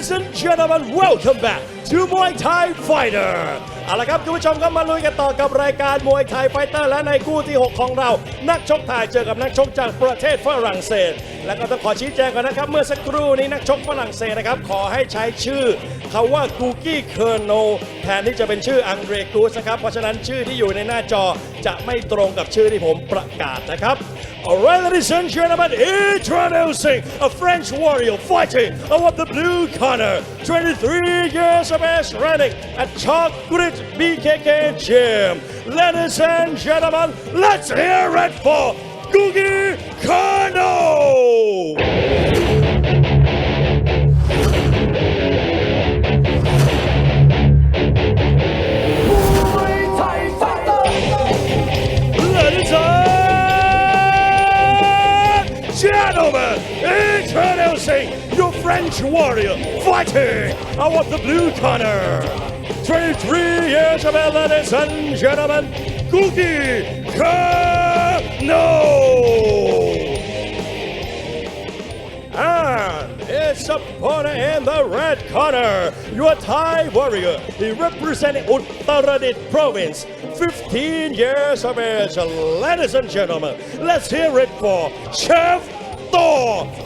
gentlemen welcome back to Muay Thai Fighter เอาละครับคุณผู้ชมครับมาลุยกันต่อกับรายการมวยไทยไฟเตอร์และในคู่ที่ 6 ของเรา นักชกไทยเจอกับนักชกจากประเทศฝรั่งเศส และก็ต้องขอชี้แจงก่อนนะครับ เมื่อสักครู่นี้นักชกฝรั่งเศสนะครับ ขอให้ใช้ชื่อคาว่ากูกี้เคอร์โนแทนที่จะเป็นชื่ออังเดรกูสนะครับ เพราะฉะนั้นชื่อที่อยู่ในหน้าจอจะไม่ตรงกับชื่อที่ผมประกาศนะครับ Alright, ladies and gentlemen, introducing a French warrior fighting of the blue corner, 23 years of age running at Chalk Grit BKK Gym. Ladies and gentlemen, let's hear it for Googie Kano! Gentlemen, introducing your French warrior fighting out of the blue corner. 23 years of age, ladies and gentlemen, Cookie Kano. And its opponent in the red corner, your Thai warrior. He representing Uttaradit province, 15 years of age. Ladies and gentlemen, let's hear it for Chef To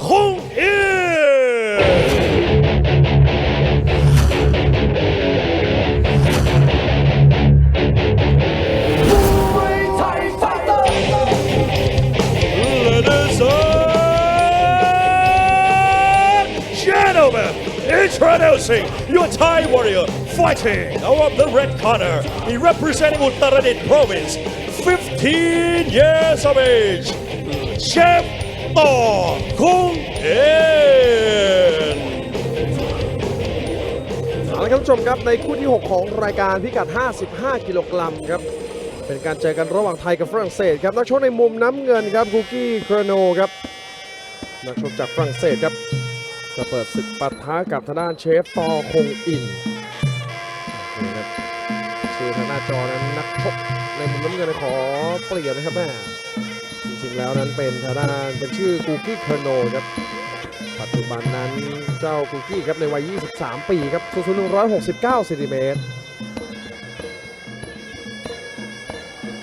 Hong In. มวยไทยไฟเตอร์ Ladies and gentlemen, introducing your Thai warrior fighting out of the red corner. He representing Uttaradit province, 15 years of age. Chef To Kung In. เอาละครับท่านผู้ชมครับในคู่ที่ 6 ของรายการพิกัด 55 กิโลกรัมครับ เป็นการเจอกันระหว่างไทยกับฝรั่งเศสครับ นักชกในมุมน้ำเงินครับกูกี้ครโนครับ นักชกจากฝรั่งเศสครับจะเปิดศึกปะทะกับทางด้านเชฟตอคงอินนี่ครับชื่อทางหน้าจอนั้นนักชกในมุมน้ำเงินขอเปลี่ยนนะครับแม่ ริงๆแล้วนั้นเป็นทางด้านเป็นชื่อกูกี้เครโนครับปัจจุบันนั้นเจ้าคุกกี้ครับในวัย 23 ปีครับสูงสุด169เซนติเมตร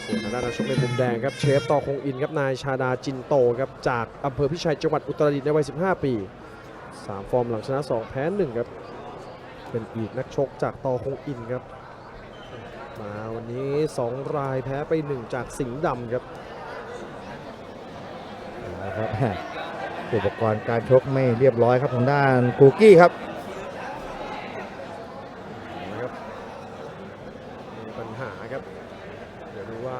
ส่วนทางด้านนักชกในมุมแดงครับเชฟต่อคงอินครับนายชาดาจินโตครับจากอำเภอพิชัยจังหวัดอุตรดิตถ์ในวัย 15 ปี 3 ฟอร์มหลังชนะ 2 แพ้ 1 ครับ เป็นอีกนักชกจากต่อคงอินครับ มาวันนี้ 2 รายแพ้ไป 1 จากสิงห์ดำครับ นะครับอุปกรณ์การชกไม่เรียบร้อยครับทางด้านกูกี้ครับนะครับมีปัญหาครับ เดี๋ยวดูว่า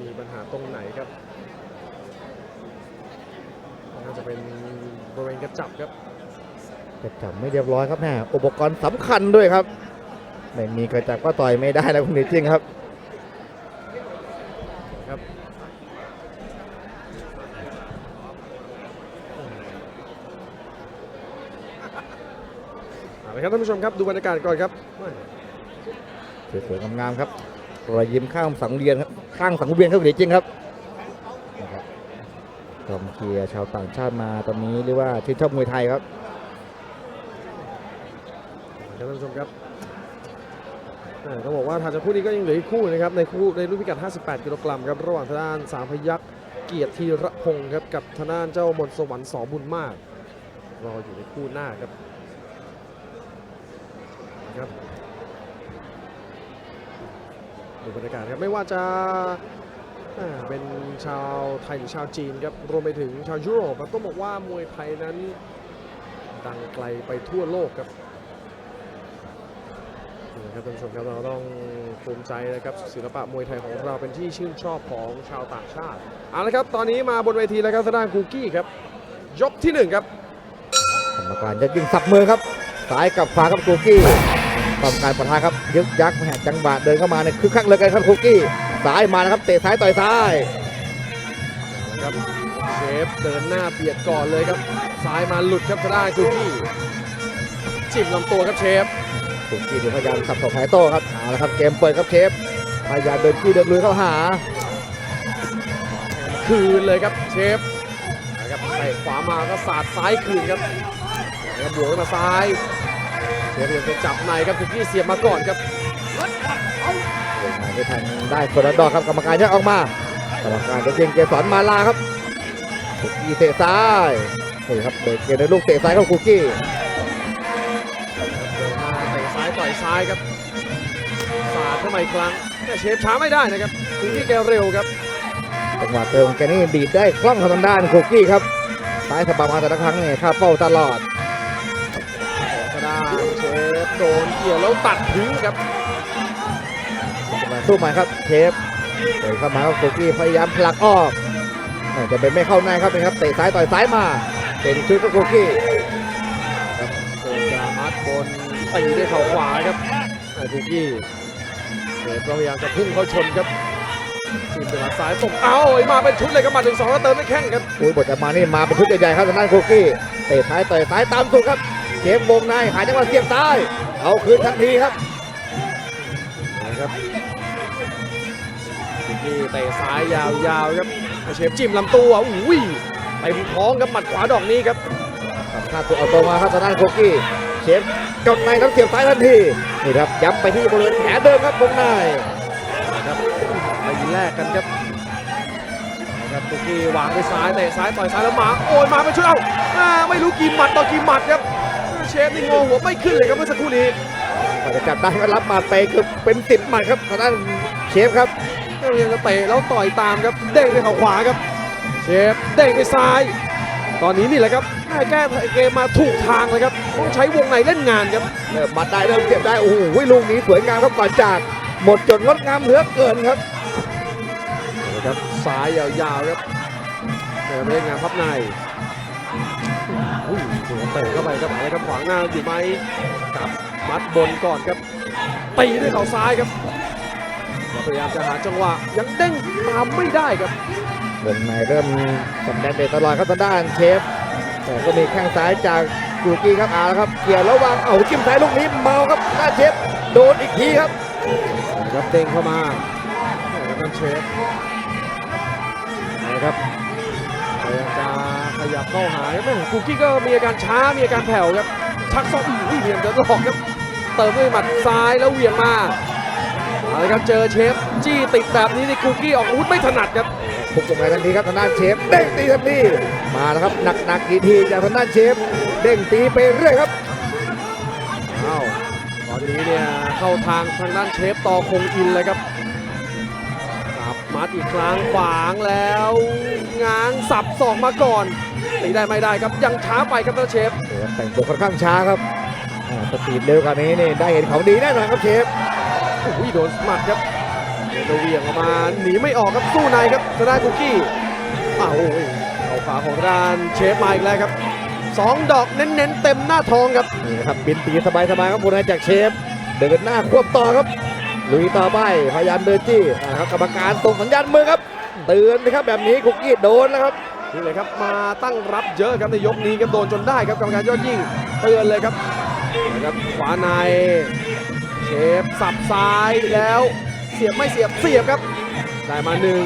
มีปัญหาตรงไหนครับน่าจะเป็นบริเวณกระจับครับจะจับไม่เรียบร้อยครับแม่อุปกรณ์สำคัญด้วยครับ ไม่มีกระจับก็ต่อยไม่ได้นะคุณนิจริงครับครับ เอาละครับท่านผู้ชมครับดูบรรยากาศก่อนครับสวยๆงามๆครับรอยยิ้มข้างสังเวียนครับข้างสังเวียนครับคุณนิจริงครับกองเชียร์ชาวต่างชาติมาตอนนี้เรียกว่าชื่นชอบมวยไทยครับท่านผู้ชมครับอ่าบอกว่าทางจากคู่นี้ก็ยังเหลืออีกคู่นะครับในคู่ในรุ่นพิกัด 58 กิโลกรัมครับระหว่างทางด้านสามพยักษ์เกียรติธีระพงศ์ครับกับทางด้านเจ้ามนสวรรค์สอบุญมากรออยู่ในคู่หน้าครับ ครับดูบรรยากาศครับไม่ว่าจะเป็นชาวไทยหรือชาวจีนครับรวมไปถึงชาวยุโรปครับต้องบอกว่ามวยไทยนั้นดังไกลไปทั่วโลกครับนะครับท่านผู้ชมครับเราต้องภูมิใจนะครับศิลปะมวยไทยของเราเป็นที่ชื่นชอบของชาวต่างชาติเอาละครับตอนนี้มาบนเวทีแล้วครับทางด้านกูกี้ครับยกที่หนึ่งครับกรรมการจะยิงสับมือครับซ้ายกับขวาครับกูกี้ กรรมการประทะครับยึกยักแหกจังหวะเดินเข้ามาเนี่ยคึกคักเหลยกันครับกูกี้ซ้ายมานะครับเตะซ้ายต่อยซ้ายนะครับเชฟเดินหน้าเบียดก่อนเลยครับซ้ายมาหลุดครับทางด้านกูกี้จิ้มลำตัวครับเชฟกูกี้ดูพยายามสับต่อแผลโต้ครับเอาละครับเกมเปิดครับเชฟพยายามเดินกี้เดินลุยเข้าหา คืนเลยครับเชฟนะครับเตะขวามาก็สาดซ้ายคืนครับแล้วบวกขึ้นมาซ้าย เชฟพยายามจะจับในครับคุกกี้เสียบมาก่อนครับไม่ทันได้คนละดอกครับกรรมการแยกออกมากรรมการจะยิงเกสรมาลาครับคุกกี้เตะซ้ายนี่ครับเบรกเกมในลูกเตะซ้ายของคุกกี้เตะซ้ายต่อยซ้ายครับสาดเข้ามาอีกครั้งแต่เชฟช้าไม่ได้นะครับคุกกี้แกเร็วครับจังหวะเติมแกนี่ดีดได้คล่องทางด้านคุกกี้ครับซ้ายสะบัดมาแต่ละครั้งเนี่ยข้าเป้าตลอด โดนเกี่ยวแล้วตัดทิ้งครับจะมาสู้ใหม่ครับเชฟเดินเข้ามาครับคุกกี้พยายามผลักออกแต่จะเป็นไม่เข้าในครับนี่ครับเตะซ้ายต่อยซ้ายมาเป็นชุดของคุกกี้โดนจามัดบนตีด้วยเข่าขวาครับไอ้คุกกี้เชฟก็พยายามจะพุ่งเข้าชนครับจิ้มด้วยหมัดซ้ายตบเอ้าไอ้มาเป็นชุดเลยครับมาถึงสองแล้วเติมไม่แข้งครับอุ้ยบทจะมานี่มาเป็นชุดใหญ่ๆครับทางด้านคุกกี้เตะซ้ายต่อยซ้ายตามสุดครับ เชฟวงในหายจังหวะเสียบซ้าย เอาคืนทันทีครับนะครับคุกกี้เตะซ้ายยาวๆครับไอ้เชฟจิ้มลำตัวอุ้ยเต็มท้องครับหมัดขวาดอกนี้ครับทำท่าตัวเอาตัวมาครับทางด้านคุกกี้เชฟกดในครับเสียบซ้ายทันทีนี่ครับย้ำไปที่บริเวณแผลเดิมครับวงในนะครับไปแลกกันครับนะครับตุกกี้วางด้วยซ้ายเตะซ้ายต่อยซ้ายแล้วหมาโอ้ยมาเป็นชุดเอ้าอ่าไม่รู้กี่หมัดต่อกี่หมัดครับ เชฟนี่งงหัวไม่ขึ้นเลยครับเมื่อสักครู่นี้กว่าจะจับได้ก็รับมาไปคือเป็นสิบหมัดครับทางด้านเชฟครับก็ยังจะเตะแล้วต่อยตามครับ เด้งด้วยเข่าขวาครับ เชฟเด้งด้วยซ้าย ตอนนี้นี่แหละครับแม่แก้เกมมาถูกทางเลยครับต้องใช้วงในเล่นงานครับเริ่มมัดได้เริ่มเสียบได้โอ้โหลูกนี้สวยงามครับก่อนจาก หมดจดงดงามเหลือเกินครับนะครับซ้ายยาวๆครับเดินเล่นงานพับใน อุ้ยหัวเตะเข้าไปครับอะไรครับขวางหน้าอยู่ไหมกับมัดบนก่อนครับตีด้วยเข่าซ้ายครับแล้วพยายามจะหาจังหวะยังเด้งตามไม่ได้ครับวงในเริ่มสำแดงเดชตลอดครับทางด้านเชฟแต่ก็มีแข้งซ้ายจากกูกี้ครับเอาละครับเกี่ยวระหว่างเอาจิ้มซ้ายลูกนี้เมาครับหน้าเชฟโดนอีกทีครับนะครับเด้งเข้ามาแล้วก็เชฟนะครับพยายามจะ ขยับเข้าหาครับแม่กูกี้ก็มีอาการช้ามีอาการแผ่วครับชักศอกอุ้ยพยายามจะหลอกครับเติมด้วยหมัดซ้ายแล้วเหวี่ยงมาเอาละครับเจอเชฟจี้ติดแบบนี้นี่กูกี้ออกอาวุธไม่ถนัดครับพุกลงไปทันทีครับทางด้านเชฟเด้งตีทันทีมาแล้วครับหนักๆกี่ทีจากทางด้านเชฟเด้งตีไปเรื่อยครับอ้าวตอนนี้เนี่ยเข้าทางทางด้านเชฟต่อคงอินเลยครับสับมัดอีกครั้งขวางแล้วง้างสับศอกมาก่อน ตีได้ไม่ได้ครับยังช้าไปครับท่านเชฟโอ้โหแต่งตัวค่อนข้างช้าครับอ่าสปีดเร็วกว่านี้นี่ได้เห็นของดีแน่นอนครับเชฟโอ้โหโดนหมัดครับโดนเหวี่ยงออกมาหนีไม่ออกครับสู้ในครับทางด้านคุกกี้อ้าวโอ้ยเอาขาของทางด้านเชฟมาอีกแล้วครับสองดอกเน้นๆเต็มหน้าท้องครับนี่นะครับบินตีสบายๆครับบนจากเชฟ เดินหน้าควบต่อครับลุยต่อไปพยายามเดินจี้อ่าครับกรรมการส่งสัญญาณมือครับเตือนนะครับแบบนี้คุกกี้โดนแล้วครับ นี่เลยครับมาตั้งรับเยอะครับในยกนี้ครับโดนจนได้ครับกรรมการยอดยิ่งเตือนเลยครับนะครับขวาในเชฟสับซ้ายแล้วเสียบไม่เสียบเสียบครับได้มาหนึ่ง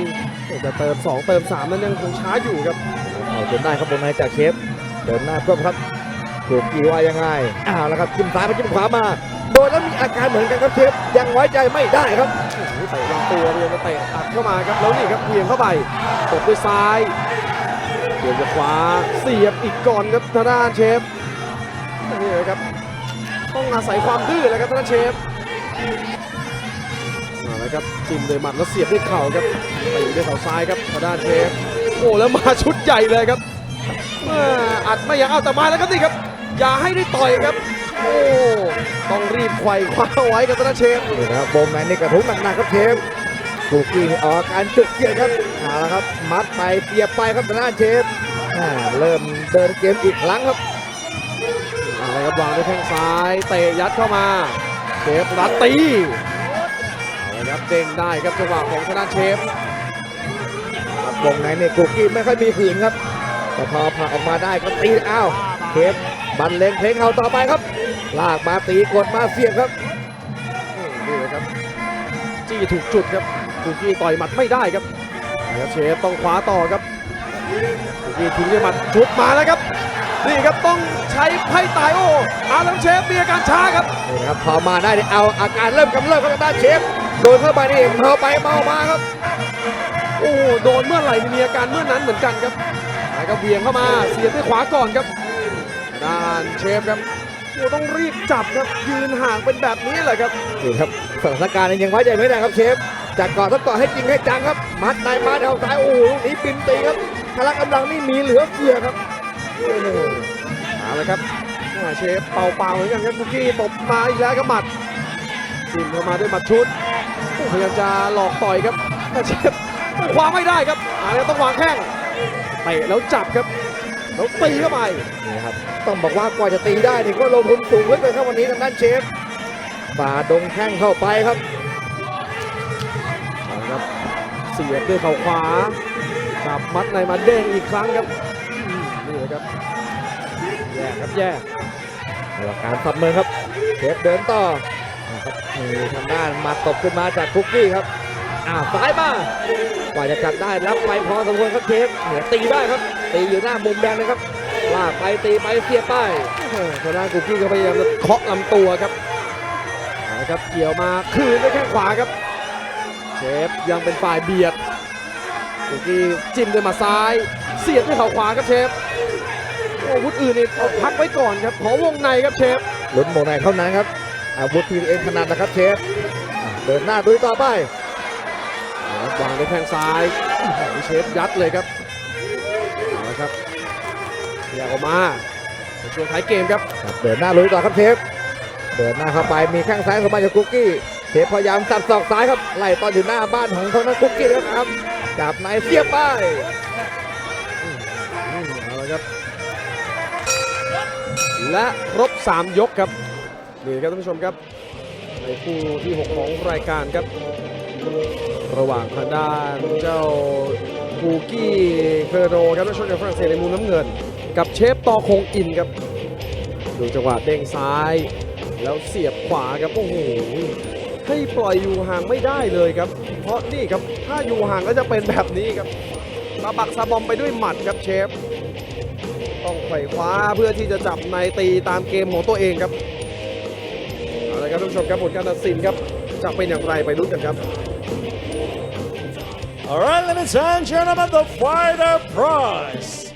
จะเติม 2 เติม 3 นั้นยังคงช้าอยู่ครับเอาจนได้ครับบนในจากเชฟเดินหน้าควบครับคุกกี้ว่ายังไงอ้าวแล้วครับจิ้มซ้ายมาจิ้มขวามา โดนแล้วมีอาการเหมือนกันครับเชฟยังไว้ใจไม่ได้ครับโอ้โหเตะลำตัวเรียงจะเตะอัดเข้ามาครับแล้วนี่ครับเหวี่ยงเข้าไปตบด้วยซ้าย เดี๋ยวจะขวาเสียบอีกก่อนครับทางด้านเชฟนี่เลยครับต้องอาศัยความดื้อเลยครับทางด้านเชฟมาแล้วครับจิ้มด้วยหมัดแล้วเสียบด้วยเข่าครับตีด้วยเข่าซ้ายครับทางด้านเชฟโอ้แล้วมาชุดใหญ่เลยครับอัดไม่อยากเอาแต่มาแล้วครับนี่ครับ อย่าให้ได้ต่อยครับโอ้ต้องรีบไขว่คว้าไว้ครับทางด้านเชฟนี่นะครับวงในนี่กระทุ้งหนักๆครับเชฟ คุกกี้ออกอการจุกเสียครับเอาละครับ มัดไปเสียบไปครับทางด้านเชฟเริ่มเดินเกมอีกครั้งครับอะไรครับวางด้วยแข้งซ้ายเตะยัดเข้ามาเชฟรัดตีเอาละครับเด้งได้ครับจังหวะของทางด้านเชฟวงในเนี่ยคุกกี้ไม่ค่อยมีขืนครับ แต่พอผลักออกมาได้ก็ตีอ้าวเชฟบันเลงเพลงเขาต่อไปครับ ลากมาตีกดมาเสียบครับนี่เลยครับจี้ถูกจุดครับ คุกกี้ต่อยหมัดไม่ได้ครับเอาละครับเชฟต้องขวาต่อครับคุกกี้ทิ้งด้วยหมัดชุดมาแล้วครับ นี่ครับต้องใช้ไพ่ตายโอ้อาลังเชฟมีอาการช้าครับนี่นะครับพอมาได้เนี่ยเอาอาการเริ่มกำเริบครับทางด้านเชฟโดนเข้าไปนี่เมาไปเมามาครับ โอ้โหโดนเมื่อไหร่นี่มีอาการเมื่อนั้นเหมือนกันครับแล้วก็เบี่ยงเข้ามาเสียบด้วยขวาก่อนครับด้านเชฟครับโอ้ต้องรีบจับครับยืนห่างเป็นแบบนี้แหละครับนี่ครับสถานการณ์ยังไว้ใจไม่ได้ครับเชฟ จากเกาะต้องเกาะให้จริงให้จังครับมัดในมัดเอาซ้ายโอ้โหลูกนี้ปินตีครับพละกำลังนี่มีเหลือเฟือครับโอ้โหเอาละครับอ่าเชฟเป่าๆเหมือนกันครับคุกกี้ตบมาอีกแล้วครับหมัดจิ้มเข้ามาด้วยหมัดชุดโอ้พยายามจะหลอกต่อยครับแต่เชฟคว้าไม่ได้ครับเอาละต้องวางแข้งเตะแล้วจับครับแล้วตีเข้าไปนี่ครับต้องบอกว่ากว่าจะตีได้นี่ก็ลงทุนสูงเหลือเกินครับวันนี้ทางด้านเชฟฝ่าดงแข้งเข้าไปครับ เสียบด้วยเข่าขวาจับมัดในมาเด้งอีกครั้งครับนี่เลยครับแย่ครับแย่หลักการสับเมือครับเชฟเดินต่อนะครับมีทางด้านมาตบขึ้นมาจากคุกกี้ครับอ้าวซ้ายมากว่าจะจับได้รับไปพอสมควรครับเชฟเหนือตีได้ครับ ตีอยู่หน้ามุมแดงเลยครับลากไปตีไปเสียบไปทางด้านคุกกี้ก็พยายามจะเคาะลำตัวครับเอาละครับเกี่ยวมาคืนด้วยแข้งขวาครับ เชฟยังเป็นฝ่ายเบียดคุกกี้จิ้มด้วยหมาซ้าย เสียบด้วยเข่าขวาครับเชฟโอ้อาวุธอื่นนี่เอาพักไว้ก่อนครับขอวงในครับเชฟลุ้นโมงในเท่านั้นครับอาวุธทีมเองถนัดนะครับเชฟอะเดินหน้าดุยต่อไปเอาละครับวางด้วยแข้งซ้ายอื้อหือเชฟยัดเลยครับเอาละครับแยกออกมาในช่วงท้ายเกมครับครับเดินหน้าลุยต่อครับเชฟเดินหน้าเข้าไปมีแข้งซ้ายเข้ามาจากคุกกี้เชฟ พยายามสับศอกซ้ายครับไล่ตอนอยู่หน้าบ้านของทางด้านคุกกี้นะครับจับในเสียบไปเอาละครับและครบ 3 ยกครับนี่ครับท่านผู้ชมครับในคู่ที่ 6 ของรายการครับ ระหว่างทางด้านเจ้ากูกี้เคอร์โรครับนักชกจากฝรั่งเศสในมุมน้ำเงิน กับเชฟตอคงอินครับ ดูจังหวะเด้งซ้าย แล้วเสียบขวาครับ โอ้โห ให้ปล่อยอยู่ห่างไม่ได้เลยครับ เพราะนี่ครับถ้าอยู่ห่างก็จะเป็นแบบนี้ครับสะบักสะบอมไปด้วยหมัดครับเชฟ ต้องไขว่คว้าเพื่อที่จะจับในตีตามเกมของตัวเองครับเอาละครับท่านผู้ชมครับผลการตัดสินครับจะเป็นอย่างไรไปลุ้กันครับ Alright ladies and gentlemen the fighter prize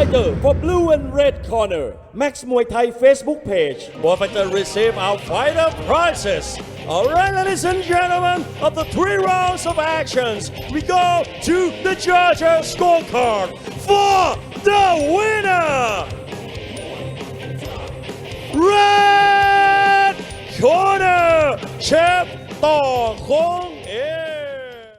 For blue and red corner. Max Muay Thai Facebook page. Both fighters receive our fighter prizes. All right, ladies and gentlemen, of the three rounds of actions, we go to the judges' scorecard for the winner. Red corner, Chef Tong